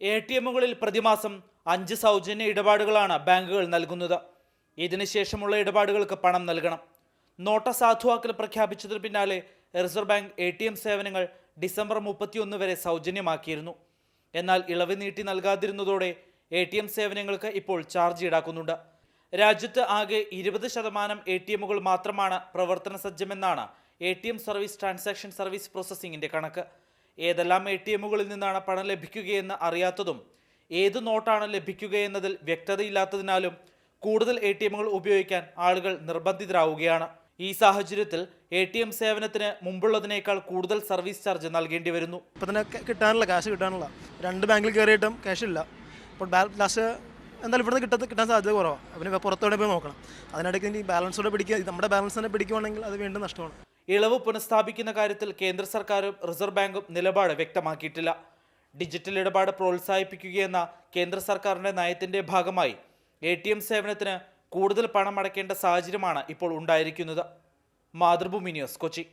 A T എമ്മുകളിൽ പ്രതിമാസം അഞ്ച് സൗജന്യ ഇടപാടുകളാണ് ബാങ്കുകൾ നൽകുന്നത്. ഇതിനുശേഷമുള്ള ഇടപാടുകൾക്ക് പണം നൽകണം. നോട്ട സാധുവാക്കൽ പ്രഖ്യാപിച്ചതിന് പിന്നാലെ reserve bank A T M സേവനങ്ങൾ ഡിസംബർ മുപ്പത്തിയൊന്ന് വരെ സൗജന്യമാക്കിയിരുന്നു. എന്നാൽ ഇളവ് നീട്ടി നൽകാതിരുന്നതോടെ എ ടി എം സേവനങ്ങൾക്ക് ഇപ്പോൾ ചാർജ് ഈടാക്കുന്നുണ്ട്. രാജ്യത്ത് ആകെ ഇരുപത് ശതമാനം എ ടി എമ്മുകൾ മാത്രമാണ് പ്രവർത്തന സജ്ജമെന്നാണ് A T M service transaction service പ്രോസസ്സിംഗിന്റെ കണക്ക്. ഏതെല്ലാം എ ടി എമ്മുകളിൽ നിന്നാണ് പണം ലഭിക്കുകയെന്ന് അറിയാത്തതും ഏത് നോട്ടാണ് ലഭിക്കുകയെന്നതിൽ വ്യക്തതയില്ലാത്തതിനാലും കൂടുതൽ എ ടി എമ്മുകൾ ഉപയോഗിക്കാൻ ആളുകൾ നിർബന്ധിതരാവുകയാണ്. ഈ സാഹചര്യത്തിൽ എ ടി എം സേവനത്തിന് മുമ്പുള്ളതിനേക്കാൾ കൂടുതൽ സർവീസ് ചാർജ് നൽകേണ്ടി വരുന്നു. ഇപ്പം തന്നെ കിട്ടാനുള്ള കാശ് കിട്ടാനില്ല. രണ്ട് ബാങ്കിൽ കയറിയിട്ടും ക്യാഷ് ഇല്ല. അപ്പോൾ ലാസ്റ്റ് എന്തായാലും ഇവിടുന്ന് കിട്ടാൻ കിട്ടാൻ സാധ്യത കുറവാണ് അവന് പുറത്തോടെ പോയി നോക്കണം. അതിനിടയ്ക്ക് ഈ ബാലൻസോടെ പിടിക്കുക നമ്മുടെ ബാലൻസ് തന്നെ പിടിക്കുവാണെങ്കിൽ അത് വീണ്ടും നഷ്ടമാണ്. ഇളവ് പുനഃസ്ഥാപിക്കുന്ന കാര്യത്തിൽ കേന്ദ്ര സർക്കാരും റിസർവ് ബാങ്കും നിലപാട് വ്യക്തമാക്കിയിട്ടില്ല. ഡിജിറ്റൽ ഇടപാട് പ്രോത്സാഹിപ്പിക്കുകയെന്ന കേന്ദ്ര സർക്കാരിന്റെ നയത്തിന്റെ ഭാഗമായി എ ടി എം സേവനത്തിന് കൂടുതൽ പണം അടയ്ക്കേണ്ട സാഹചര്യമാണ് ഇപ്പോൾ ഉണ്ടായിരിക്കുന്നത്. മാതൃഭൂമി ന്യൂസ് കൊച്ചി.